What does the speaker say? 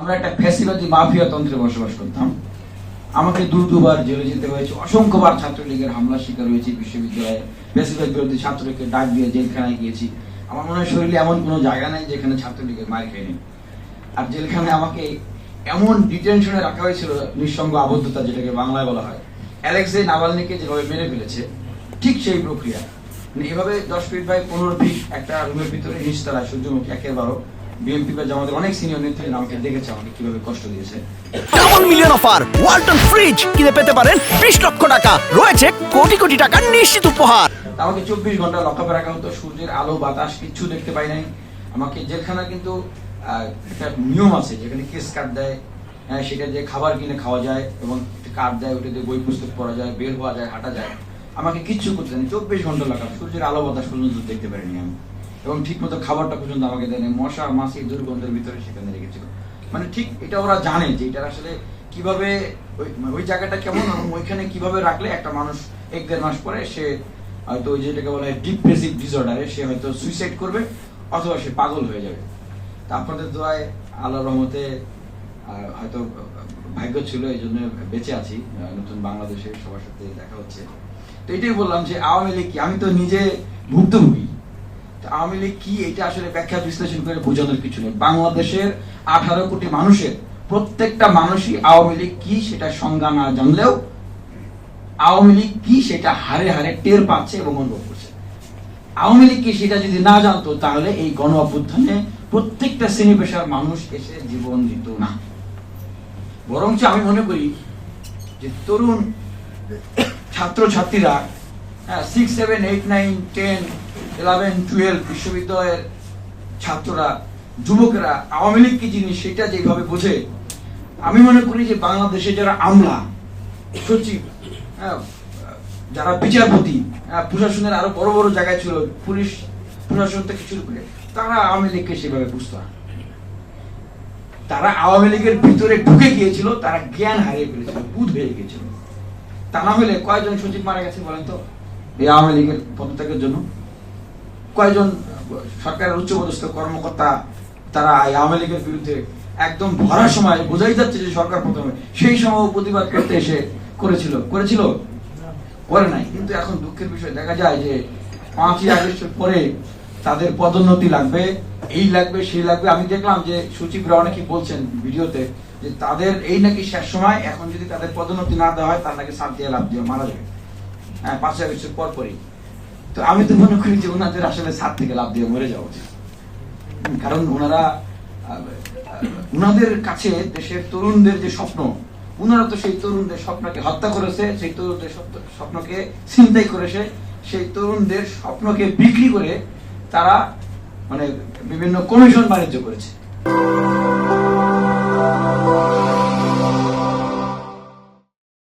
আমরা একটা ফ্যাসিবাদী মাফিয়া তন্ত্রে বসবাস করতাম। আমাকে দু, দুবার জেলে যেতে হয়েছে। অসংখ্যবার ছাত্রলীগের হামলার শিকার হয়েছি, বিশ্ববিদ্যালয়ে ফ্যাসিবাদ বিরোধী ছাত্রকে ডাক দিয়ে জেলখানায় গিয়েছি। আমার মনে হয় শরীরে এমন কোনো জায়গা নাই যেখানে ছাত্রলীগের মার খাইনি আর জেলখানে আমাকে এমন ডিটেনশনে রাখা হয়েছিল, নিঃসঙ্গ আবদ্ধতা যেটাকে বাংলায় বলা হয়। অ্যালেক্সে নাভালনিকে যেভাবে মেরে ফেলেছে, ঠিক সেই প্রক্রিয়া। মানে এভাবে দশ ফিট বাই পনেরো ফিট একটা রুমের ভিতরে নিচতলায় সূর্যমুখী একের বারো বিএনপি বা জামাতের অনেক সিনিয়র নেত্রী আমাকে দেখেছে আমাকে কীভাবে কষ্ট দিয়েছে। Double million offer Walton fridge কিনে পেতে পারেন বিশ লক্ষ টাকা। রয়েছে কোটি কোটি টাকার নিশ্চিত উপহার। আমাকে চব্বিশ ঘণ্টা লকআপে রাখা হতো সূর্যের আলো বাতাস কিচ্ছু দেখতে পাই নাই। আমাকে জেলখানা কিন্তু একটা নিয়ম আছে যেখানে কেস কার্ড দেয় হ্যাঁ, সেটা দিয়ে খাবার কিনে খাওয়া যায় এবং কার্ড দেয় ওটা দিয়ে বই পুস্তক পড়া যায় বের হওয়া যায় হাঁটা যায়। আমাকে কিচ্ছু করতে চব্বিশ ঘণ্টা লকআপ সূর্যের আলো বাতাস পর্যন্ত দেখতে পারিনি আমি। এবং ঠিক মতো খাবারটা পর্যন্ত আমাকে দেয়নি। মশা, মাছি, দুর্গন্ধের ভিতরে সেখানে রেখেছিল। মানে ঠিক এটা ওরা জানে যে এটা আসলে কীভাবে ওই মানে জায়গাটা কেমন ওইখানে কীভাবে রাখলে একটা মানুষ এক দেড় মাস পরে সে হয়তো ওই যেটাকে বলা হয় ডিপ্রেসিভ ডিসঅর্ডারে সে হয়তো সুইসাইড করবে অথবা সে পাগল হয়ে যাবে। তা আপনাদের দোয়ায় আল্লাহ রহমতে হয়তো ভাগ্য ছিল এই জন্য বেঁচে আছি নতুন বাংলাদেশে সবার সাথে দেখা হচ্ছে। তো এটাই বললাম যে আওয়ামী লীগ কি? আমি তো নিজে ভুক্তভোগী। আওয়ামী লীগ কি এটা আসলে ব্যাখ্যা বিশ্লেষণ করে বোঝানোর কিছু নেই। বাংলাদেশের আঠারো কোটি মানুষের প্রত্যেকটা মানুষই আওয়ামী লীগ কি সেটা সংজ্ঞা না জানলেও আওয়ামী লীগ কি সেটা হারে হারে টের পাচ্ছে এবং অনুভব করছে। আওয়ামী লীগ কি সেটা যদি না জানতো, তাহলে এই গণ অভ্যুত্থানে প্রত্যেকটা শ্রেণি পেশার মানুষ এসে জীবন দিত না। বরঞ্চ আমি মনে করি যে তরুণ ছাত্রছাত্রীরা six seven eight nine ten eleven twelve বিশ্ববিদ্যালয়ের ছাত্ররা যুবকেরা আওয়ামী লীগ কি জিনিস সেটা যেভাবে বোঝে আমি মনে করি যে বাংলাদেশে যারা আমলা সচিব হ্যাঁ, যারা বিচারপতি হ্যাঁ, প্রশাসনের আরও বড় বড় জায়গায় ছিল পুলিশ প্রশাসন থেকে শুরু করে তারা আওয়ামী লীগকে সেভাবে বুঝতো না। তারা আওয়ামী লীগের ভিতরে ঢুকে গিয়েছিল তারা জ্ঞান হারিয়ে ফেলেছিল বুধ হয়ে গিয়েছিল। তা না হলে কয়জন সচিব মারা গেছে বলেন তো? এই আওয়ামী লীগের পদত্যাগের জন্য। কয়জন সরকারের উচ্চপদস্থ কর্মকর্তা তারা আওয়ামী লীগের বিরুদ্ধে একদম ভরার সময় বোঝাই যাচ্ছে যে সরকার প্রথমে সেই সময় প্রতিবাদ করতে এসে করেছিল করেছিল? করে নাই। কিন্তু এখন দুঃখের বিষয়, দেখা যায় যে পাঁচই আগস্টের পরে তাদের পদোন্নতি লাগবে, এই লাগবে, সেই লাগবে। আমি দেখলাম যে সচিবরা অনেকে বলছেন ভিডিওতে যে তাদের এই নাকি শেষ সময়, এখন যদি তাদের পদোন্নতি না দেওয়া হয়, তার নাকি সাত দিয়ে লাভ দিয়ে মারা যাবে। হ্যাঁ পাঁচই আগস্টের পর পরই তো আমি তো মনে করি যে ওনাদের আসলে সাত থেকে লাভ দিয়ে মরে যাওয়া উচিত। কারণ ওনারা ওনাদের কাছে দেশের তরুণদের যে স্বপ্ন, ওনারা তো সেই তরুণদের স্বপ্নকে হত্যা করেছে, সেই তরুণদের স্বপ্নকে চিন্তাই করেছে, সেই তরুণদের স্বপ্নকে বিক্রি করে তারা মানে বিভিন্ন কমিশন বাণিজ্য করেছে।